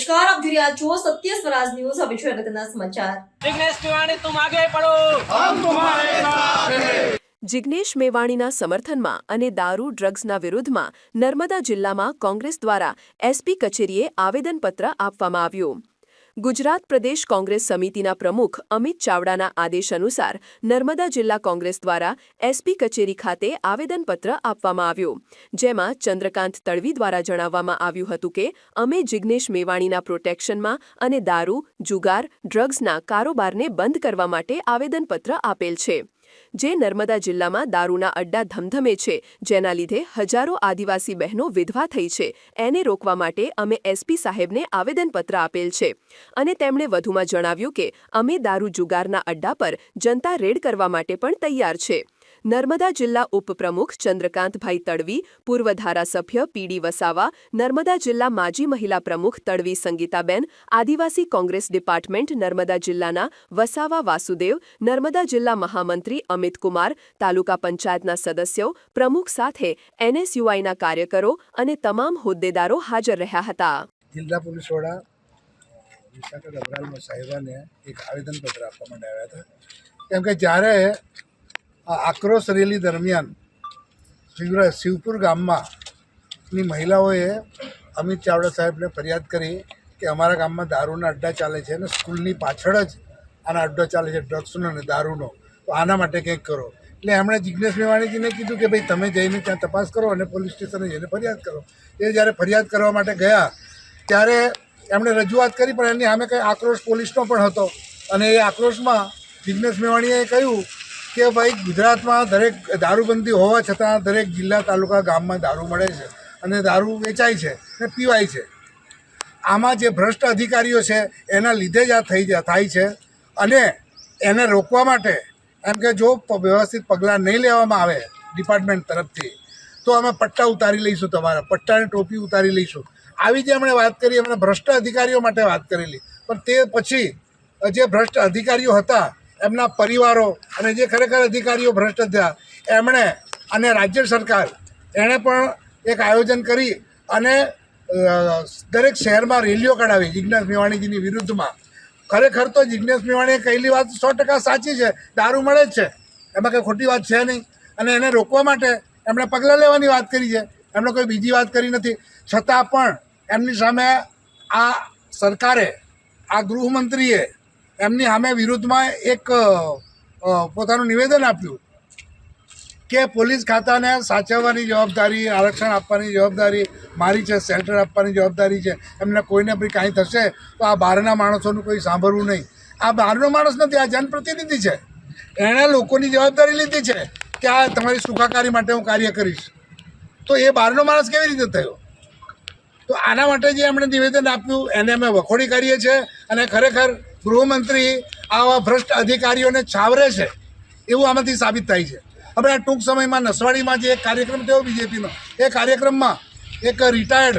નમસ્કાર આપ જોઈ રહ્યા છો સત્ય સ્વરાજ ન્યૂઝ. હવે છે અગત્યના સમાચાર. જિગ્નેશ મેવાણી તુમ આગે પડો. હમ તુમ્હારે સાથ. જિગ્નેશ મેવાણીના સમર્થનમાં અને દારૂ ડ્રગ્સના વિરુદ્ધમાં નર્મદા જિલ્લામાં કોંગ્રેસ દ્વારા એસપી કચેરીએ આવેદનપત્ર આપવામાં આવ્યું. ગુજરાત પ્રદેશ કોંગ્રેસ સમિતિના પ્રમુખ અમિત ચાવડાના આદેશ અનુસાર નર્મદા જિલ્લા કોંગ્રેસ દ્વારા એસપી કચેરી ખાતે આવેદનપત્ર આપવામાં આવ્યું. જેમાં ચંદ્રકાંત તળવી દ્વારા જણાવવામાં આવ્યું હતું કે, અમે જિગ્નેશ મેવાણીના પ્રોટેક્શનમાં અને દારૂ, જુગાર, ડ્રગ્સના કારોબારને બંધ કરવા માટે આવેદનપત્ર આપેલ છે. જે નર્મદા જિલ્લામાં દારૂના અડ્ડા ધમધમે છે, જેના લીધે હજારો આદિવાસી બહેનો વિધવા થઈ છે. એને રોકવા માટે અમે એસપી સાહેબને આવેદનપત્ર આપેલ છે. અને તેમણે વધુમાં જણાવ્યું કે, અમે દારૂ જુગારના અડ્ડા પર જનતા રેડ કરવા માટે પણ તૈયાર છે. નર્મદા જિલ્લા ઉપપ્રમુખ ચંદ્રકાંતભાઈ તડવી, પૂર્વ ધારાસભ્ય પીડી વસાવા, નર્મદા જિલ્લા માજી મહિલા પ્રમુખ તડવી સંગીતાબેન, આદિવાસી કોંગ્રેસ ડિપાર્ટમેન્ટ નર્મદા જિલ્લાના વસાવા વાસુદેવ, નર્મદા જિલ્લા મહામંત્રી અમિત કુમાર, તાલુકા પંચાયતના સદસ્યો, પ્રમુખ સાથે એનએસયુઆઈના કાર્યકરો અને તમામ હોદ્દેદારો હાજર રહ્યા હતા. જિલ્લા પોલીસ વડા વિશાખા ગભરાલમાં સાહેબાને એક આવેદનપત્ર આપવા માટે આવ્યા હતા. કેમ કે જ્યારે આ આક્રોશ રેલી દરમિયાન શિવરા શિવપુર ગામમાં ની મહિલાઓએ અમિત ચાવડા સાહેબને ફરિયાદ કરી કે અમારા ગામમાં દારૂના અડ્ડા ચાલે છે અને સ્કૂલની પાછળ જ આના અડ્ડો ચાલે છે ડ્રગ્સનો અને દારૂનો. તો આના માટે કંઈક કરો. એટલે એમણે જિજ્ઞેશ મેવાણીજીને કીધું કે ભાઈ તમે જઈને ત્યાં તપાસ કરો અને પોલીસ સ્ટેશને જઈને ફરિયાદ કરો. એ જ્યારે ફરિયાદ કરવા માટે ગયા, ત્યારે એમણે રજૂઆત કરી, પણ એની સામે કંઈ આક્રોશ પોલીસનો પણ હતો. અને એ આક્રોશમાં જિજ્ઞેશ મેવાણીએ કહ્યું કે ભાઈ ગુજરાતમાં દરેક દારૂબંધી હોવા છતાં દરેક જિલ્લા તાલુકા ગામમાં દારૂ મળે છે અને દારૂ વેચાય છે અને પીવાય છે. આમાં જે ભ્રષ્ટ અધિકારીઓ છે એના લીધે જ આ થઈ થાય છે અને એને રોકવા માટે એમ કે જો વ્યવસ્થિત પગલાં નહીં લેવામાં આવે ડિપાર્ટમેન્ટ તરફથી, તો અમે પટ્ટા ઉતારી લઈશું તમારા, પટ્ટાની ટોપી ઉતારી લઈશું. આવી જે એમણે વાત કરી, એમણે ભ્રષ્ટ અધિકારીઓ માટે વાત કરેલી. પણ તે પછી જે ભ્રષ્ટ અધિકારીઓ હતા એમના પરિવારો અને જે ખરેખર અધિકારીઓ ભ્રષ્ટ થયા, એમણે અને રાજ્ય સરકાર, એણે પણ એક આયોજન કરી અને દરેક શહેરમાં રેલીઓ કઢાવી જિજ્ઞાસ મેવાણીજીની વિરુદ્ધમાં. ખરેખર તો જિજ્ઞાસ મેવાણીએ કહેલી વાત સો ટકા સાચી છે, દારૂ મળે જ છે. એમાં કંઈ ખોટી વાત છે નહીં. અને એને રોકવા માટે એમણે પગલાં લેવાની વાત કરી છે. એમણે કોઈ બીજી વાત કરી નથી. છતાં પણ એમની સામે આ સરકારે, આ ગૃહમંત્રીએ એમની સામે વિરુદ્ધમાં એક પોતાનું નિવેદન આપ્યું કે પોલીસ ખાતાને સાચવવાની જવાબદારી, આરક્ષણ આપવાની જવાબદારી, મારી છે શેલ્ટર આપવાની જવાબદારી છે, એમને કોઈને બી કાંઈ થશે તો આ બહારના માણસોનું કોઈ સાંભળવું નહીં. આ બહારનો માણસ નથી, આ જનપ્રતિનિધિ છે. એણે લોકોની જવાબદારી લીધી છે કે આ તમારી સુખાકારી માટે હું કાર્ય કરીશ. તો એ બહારનો માણસ કેવી રીતે થયો? તો આના માટે જે એમણે નિવેદન આપ્યું, એને અમે વખોડી કરીએ છીએ અને ખરેખર ગૃહમંત્રી આવા ભ્રષ્ટ અધિકારીઓને છાવરે છે, એવું આમાંથી સાબિત થાય છે. આપણે આ ટૂંક સમયમાં નસવાડીમાં જે એક કાર્યક્રમ થયો બીજેપીનો, એ કાર્યક્રમમાં એક retired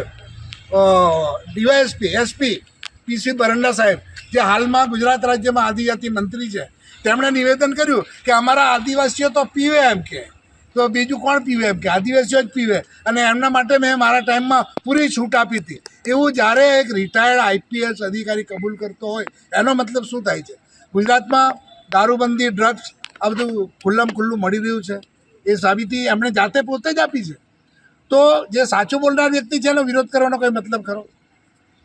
DYSP, SP PC Baranda સાહેબ, જે હાલમાં ગુજરાત રાજ્યમાં આદિજાતિ મંત્રી છે, તેમણે નિવેદન કર્યું કે અમારા આદિવાસીઓ તો પીવે એમ કે. તો બીજું કોણ પીવે? એમ કે આદિવાસીઓ જ પીવે. અને એમના માટે મેં મારા ટાઈમમાં પૂરી છૂટ આપી હતી. એવું જ્યારે એક રિટાયર્ડ આઈપીએસ અધિકારી કબૂલ કરતો હોય, એનો મતલબ શું થાય છે? ગુજરાતમાં દારૂબંધી ડ્રગ્સ આ બધું ખુલ્લમ ખુલ્લું મળી રહ્યું છે. એ સાબિતી એમણે જાતે પોતે જ આપી છે. તો જે સાચું બોલનાર વ્યક્તિ છે, એનો વિરોધ કરવાનો કોઈ મતલબ ખરો?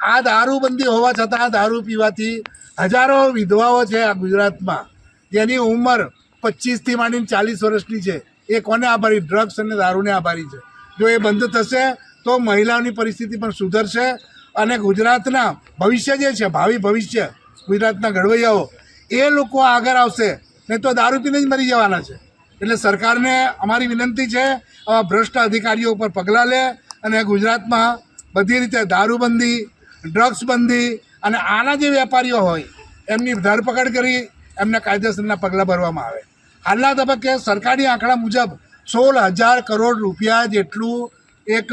આ દારૂબંધી હોવા છતાં આ દારૂ પીવાથી હજારો વિધવાઓ છે આ ગુજરાતમાં, જેની ઉંમર પચીસથી માંડીને ચાલીસ વર્ષની છે. એ કોને આભારી? ડ્રગ્સ અને દારૂને આભારી છે. જો એ બંધ થશે, તો મહિલાઓની પરિસ્થિતિ પણ સુધરશે અને ગુજરાતના ભવિષ્ય જે છે, ભાવિ ભવિષ્ય, ગુજરાતના ઘડવૈયાઓ, એ લોકો આગળ આવશે, નહીં તો દારૂ પીને જ મરી જવાના છે. એટલે સરકારને અમારી વિનંતી છે, આવા ભ્રષ્ટ અધિકારીઓ ઉપર પગલાં લે અને ગુજરાતમાં બધી રીતે દારૂબંધી ડ્રગ્સ બંધી અને આના જે વેપારીઓ હોય, એમની ધરપકડ કરી, એમને કાયદેસરના પગલાં ભરવામાં આવે. હાલના તબક્કે સરકારી આંકડા મુજબ સોળ હજાર કરોડ રૂપિયા જેટલું એક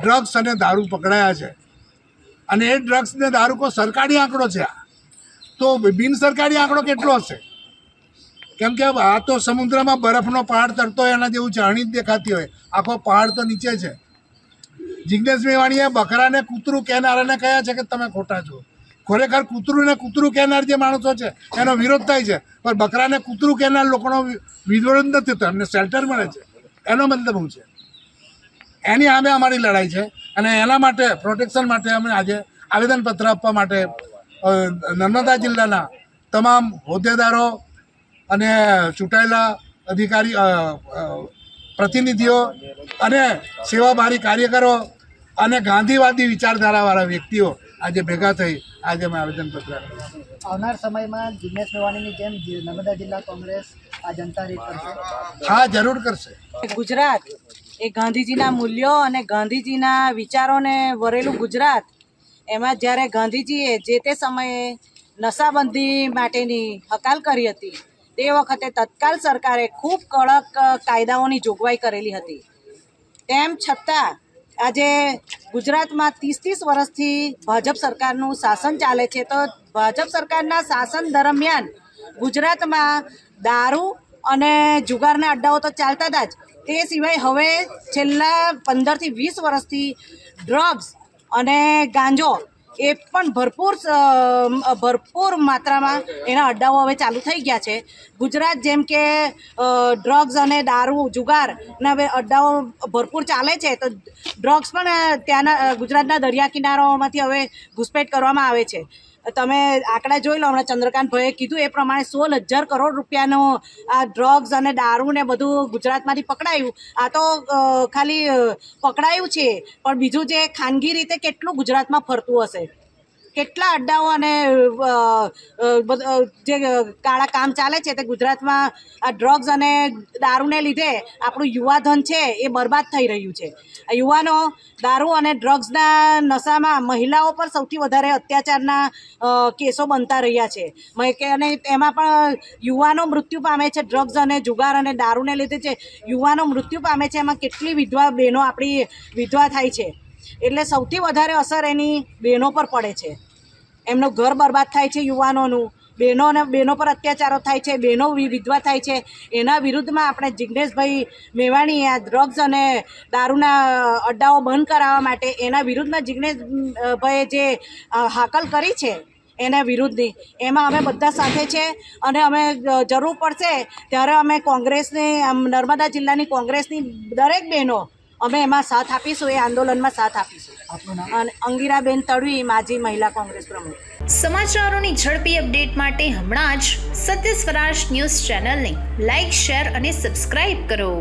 ડ્રગ્સ અને દારૂ પકડાયા છે. અને એ ડ્રગ્સ ને દારૂ કો સરકારી આંકડો છે આ. તો બિન સરકારી આંકડો કેટલો હશે? કેમ કે આ તો સમુદ્રમાં બરફનો પહાડ તરતો હોય એના જેવું ચાણી જ દેખાતી હોય. આખો પહાડ તો નીચે છે. જિજ્ઞેશ મેવાણીએ બકરાને કૂતરું કહેનારાને કહ્યા છે કે તમે ખોટા છો. ખરેખર કૂતરું ને કૂતરું કહેનાર જે માણસો છે, એનો વિરોધ થાય છે. પણ બકરાને કૂતરું કહેનાર લોકોનો વિરોધ નથી થતો. એમને શેલ્ટર મળે છે. એનો મતલબ હું છે? એની સામે અમારી લડાઈ છે અને એના માટે પ્રોટેક્શન માટે અમે આજે આવેદનપત્ર આપવા માટે નર્મદા જિલ્લાના તમામ હોદ્દેદારો અને ચૂંટાયેલા અધિકારી પ્રતિનિધિઓ અને સેવાભારી કાર્યકરો અને ગાંધીવાદી વિચારધારાવાળા વ્યક્તિઓ આજે ભેગા થઈ આજે અમે આવેદનપત્ર આપ્યું. આવનાર સમયમાં જિગ્નેશ મેવાણીની જેમ નર્મદા જિલ્લા કોંગ્રેસ આ જનતા રેડ કરશે. હા જરૂર કરશે. ગુજરાત એ ગાંધીજીના મૂલ્યો અને ગાંધીજીના વિચારોને વરેલું ગુજરાત. એમાં જ્યારે ગાંધીજીએ જે તે સમયે નશાબંધી માટેની હકાલ કરી હતી તે વખતે તત્કાલ સરકારે ખૂબ કડક કાયદાઓની જોગવાઈ કરેલી હતી. તેમ છતાં આજે ગુજરાતમાં ત્રીસ ત્રીસ વર્ષથી ભાજપ સરકારનું શાસન ચાલે છે તો ભાજપ સરકારના શાસન દરમિયાન ગુજરાતમાં દારૂ અને જુગારના અડ્ડાઓ તો ચાલતા હતા જ. તે સિવાય હવે છેલ્લા પંદરથી વીસ વર્ષથી ડ્રગ્સ અને ગાંજો એ પણ ભરપૂર ભરપૂર માત્રામાં એના અડ્ડાઓ હવે ચાલુ થઈ ગયા છે. ગુજરાત જેમ કે ડ્રગ્સ અને દારૂ જુગારના હવે અડ્ડાઓ ભરપૂર ચાલે છે, તો ડ્રગ્સ પણ ત્યાંના ગુજરાતના દરિયા કિનારાઓમાંથી હવે ઘૂસપેટ કરવામાં આવે છે. તમે આંકડા જોઈ લો, હમણાં ચંદ્રકાંત ભાઈએ કીધું, એ પ્રમાણે સોળ હજાર કરોડ રૂપિયાનો આ ડ્રગ્સ અને દારૂ ને બધું ગુજરાતમાંથી પકડાયું. આ તો ખાલી પકડાયું છે, પણ બીજું જે ખાનગી રીતે કેટલું ગુજરાતમાં ફરતું હશે? કેટલા અડ્ડાઓ અને જે કાળા કામ ચાલે છે તે ગુજરાતમાં, આ ડ્રગ્સ અને દારૂને લીધે આપણું યુવાધન છે એ બરબાદ થઈ રહ્યું છે. યુવાનો દારૂ અને ડ્રગ્સના નશામાં મહિલાઓ પર સૌથી વધારે અત્યાચારના કેસો બનતા રહ્યા છે. અને એમાં પણ યુવાનો મૃત્યુ પામે છે ડ્રગ્સ અને જુગાર અને દારૂને લીધે જે યુવાનો મૃત્યુ પામે છે એમાં કેટલી વિધવા બહેનો આપણી વિધવા થાય છે. એટલે સૌથી વધારે અસર એની બહેનો પર પડે છે. એમનું ઘર બરબાદ થાય છે યુવાનોનું. બહેનો અને બહેનો પર અત્યાચારો થાય છે, બહેનો વિધવા થાય છે. એના વિરુદ્ધમાં આપણે જિગ્નેશભાઈ મેવાણીએ આ ડ્રગ્સ અને દારૂના અડ્ડાઓ બંધ કરાવવા માટે એના વિરુદ્ધમાં જિગ્નેશભાઈએ જે હાકલ કરી છે એના વિરુદ્ધની, એમાં અમે બધા સાથે છે અને અમે જરૂર પડશે ત્યારે અમે કોંગ્રેસની નર્મદા જિલ્લાની કોંગ્રેસની દરેક બહેનો અમે એમાં સાથ આપીશું એ આંદોલનમાં સાથ આપીશું. અને અંગીરાબેન તડવી માજી મહિલા કોંગ્રેસ પ્રમુખ. સમાચારોની ઝડપી અપડેટ માટે હમણાં જ સત્ય સ્વરાજ ન્યૂઝ ચેનલને લાઇક શેર અને સબસ્ક્રાઇબ કરો.